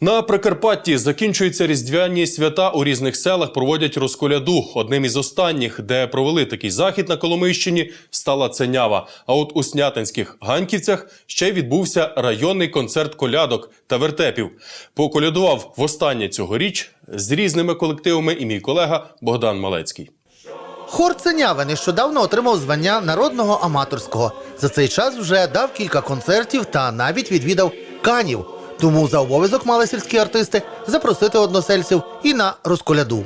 На Прикарпатті закінчуються різдвяні свята у різних селах. Проводять розколяду. Одним із останніх, де провели такий захід на Коломийщині, стала Ценява. А от у снятинських ганьківцях ще й відбувся районний концерт колядок та вертепів. Поколядував востаннє цьогоріч з різними колективами і мій колега Богдан Малецький. Хор Ценяви нещодавно отримав звання народного аматорського. За цей час вже дав кілька концертів та навіть відвідав канів. Тому за обов'язок мали сільські артисти запросити односельців і на розколяду.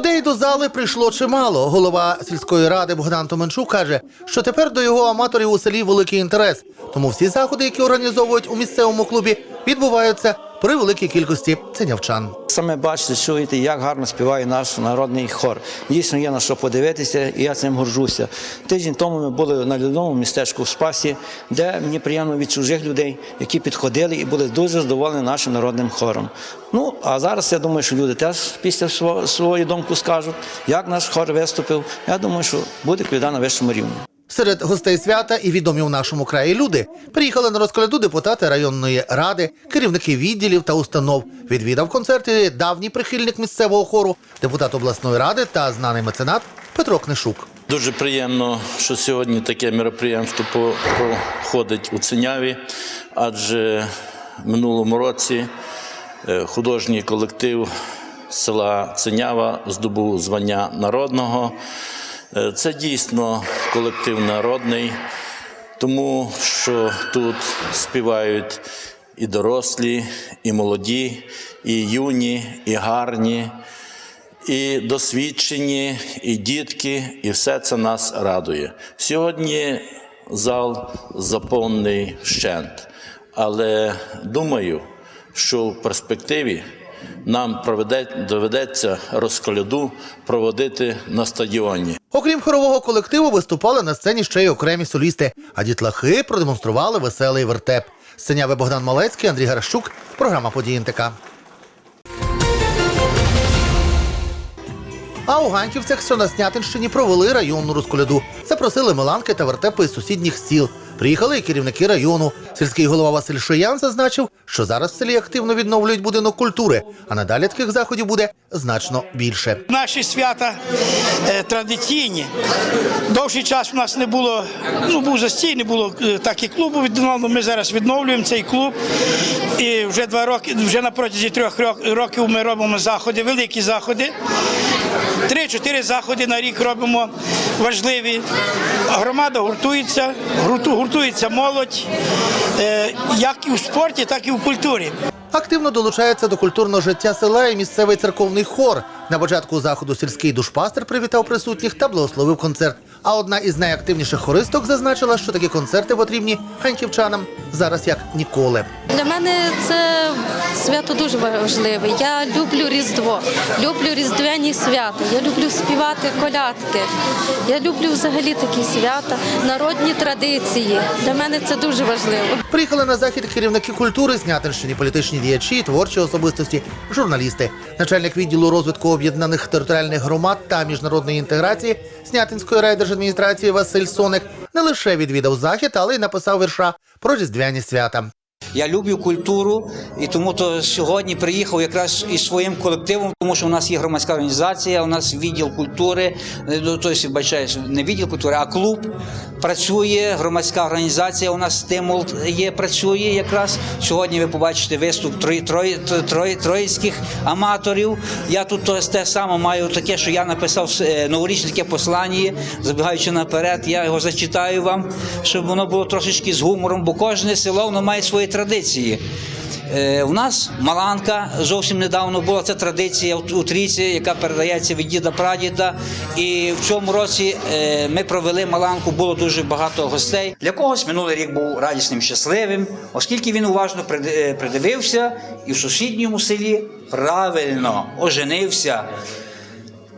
Людей до зали прийшло чимало. Голова сільської ради Богдан Томенчук каже, що тепер до його аматорів у селі великий інтерес. Тому всі заходи, які організовують у місцевому клубі, відбуваються при великій кількості ценявчан. Саме бачите, чуєте, як гарно співає наш народний хор. Дійсно є на що подивитися, і я цим горжуся. Тиждень тому ми були на людному містечку в Спасі, де мені приємно від чужих людей, які підходили і були дуже задоволені нашим народним хором. Ну а зараз я думаю, що люди теж після свого свою думку скажуть, як наш хор виступив. Я думаю, що буде коляда на вищому рівні. Серед гостей свята і відомі у нашому краї люди приїхали на розколяду депутати районної ради, керівники відділів та установ. Відвідав концерти давній прихильник місцевого хору, депутат обласної ради та знаний меценат Петро Книшук. Дуже приємно, що сьогодні таке мероприємство проходить у Циняві, адже в минулому році е, художній колектив села Цинява здобув звання народного. Е, Це дійсно колектив народний, тому що тут співають і дорослі, і молоді, і юні, і гарні і досвідчені, і дітки, і все це нас радує. Сьогодні зал заповнений вщент, але думаю, що в перспективі нам проведе, доведеться розколяду проводити на стадіоні. Окрім хорового колективу, виступали на сцені ще й окремі солісти, а дітлахи продемонстрували веселий вертеп. Сценяви Богдан Малецький, Андрій Гаращук, програма «Події НТК». А у Ганьківцях, що на Снятинщині, провели районну розколяду. Запросили меланки та вертепи з сусідніх сіл. Приїхали і керівники району. Сільський голова Василь Шоян зазначив, що зараз в селі активно відновлюють будинок культури, а надалі таких заходів буде значно більше. Наші свята е, традиційні. Довший час у нас не було, ну був застій, не було е, так і клубу відновлено. Ми зараз відновлюємо цей клуб. І вже два роки, вже на протязі трьох років ми робимо заходи, великі заходи. Три-чотири заходи на рік робимо важливі. Громада гуртується, гурту- гуртується молодь, е, як і в спорті, так і в культурі. Активно долучається до культурного життя села і місцевий церковний хор. На початку заходу сільський душпастер привітав присутніх та благословив концерт. А одна із найактивніших хористок зазначила, що такі концерти потрібні ганьківчанам зараз як ніколи. Для мене це свято дуже важливе. Я люблю Різдво, люблю різдвяні свята. Я люблю співати колядки. Я люблю взагалі такі свята, народні традиції. Для мене це дуже важливо. Приїхали на захід керівники культури, Снятинщині, політичні діячі, творчі особистості, журналісти. Начальник відділу розвитку об'єднаних територіальних громад та міжнародної інтеграції Снятинської райдержадміністрації Василь Соник не лише відвідав захід, але й написав вірша про різдвяні свята. Я люблю культуру, і тому то сьогодні приїхав якраз із своїм колективом, тому що у нас є громадська організація, у нас відділ культури, е, ну, тобто, бачаєш, не відділ культури, а клуб працює, громадська організація. У нас стимул є, працює якраз. Сьогодні ви побачите виступ трої, троїцьких аматорів. Я тут то- те саме маю таке, що я написав е, новорічне таке послання, забігаючи наперед, я його зачитаю вам, щоб воно було трошечки з гумором, бо кожне село воно має свої традиції. Традиції. Е, У нас Маланка зовсім недавно була це традиція у трійці, яка передається від діда прадіда. І в цьому році е, ми провели Маланку, було дуже багато гостей. Для когось минулий рік був радісним, щасливим, оскільки він уважно е, придивився і в сусідньому селі правильно оженився.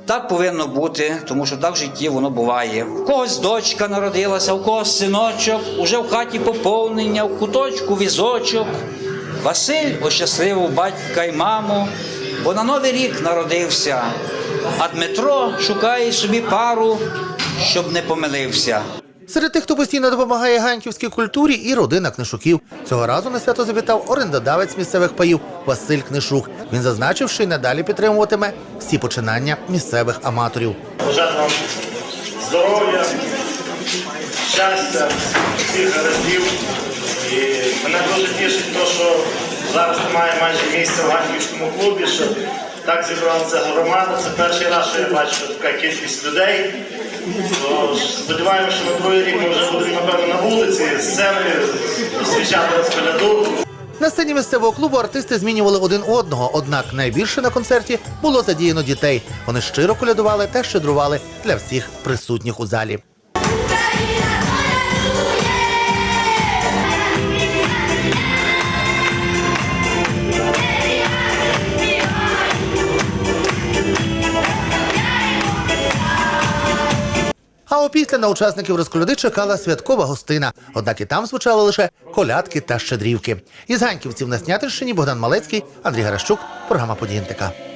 Так повинно бути, тому що так в житті воно буває. У когось дочка народилася, у когось синочок, уже в хаті поповнення, в куточку візочок. Василь ощасливив батька й маму, бо на новий рік народився. А Дмитро шукає собі пару, щоб не помилився. Серед тих, хто постійно допомагає ганківській культурі, і родина книжуків. Цього разу на свято завітав орендодавець місцевих паїв Василь Книшук. Він зазначив, що й надалі підтримуватиме всі починання місцевих аматорів. Вам здоров'я, щастя, всіх гараздів. І мене дуже тішить те, що зараз немає майже місця в Ганківському клубі, що так зібралася громада. Це перший раз, що я бачу така кількість людей. Сподіваємося, що на другий рік ми вже будемо, напевно, на вулиці, з сценою зустрічати розколяду. На сцені місцевого клубу артисти змінювали один одного, однак найбільше на концерті було задіяно дітей. Вони щиро колядували та щедрували для всіх присутніх у залі. Опісля на учасників розколяди чекала святкова гостина. Однак і там звучали лише колядки та щедрівки. Із ганьківців на Снятинщині Богдан Малецький, Андрій Гаращук, програма «Події НТК».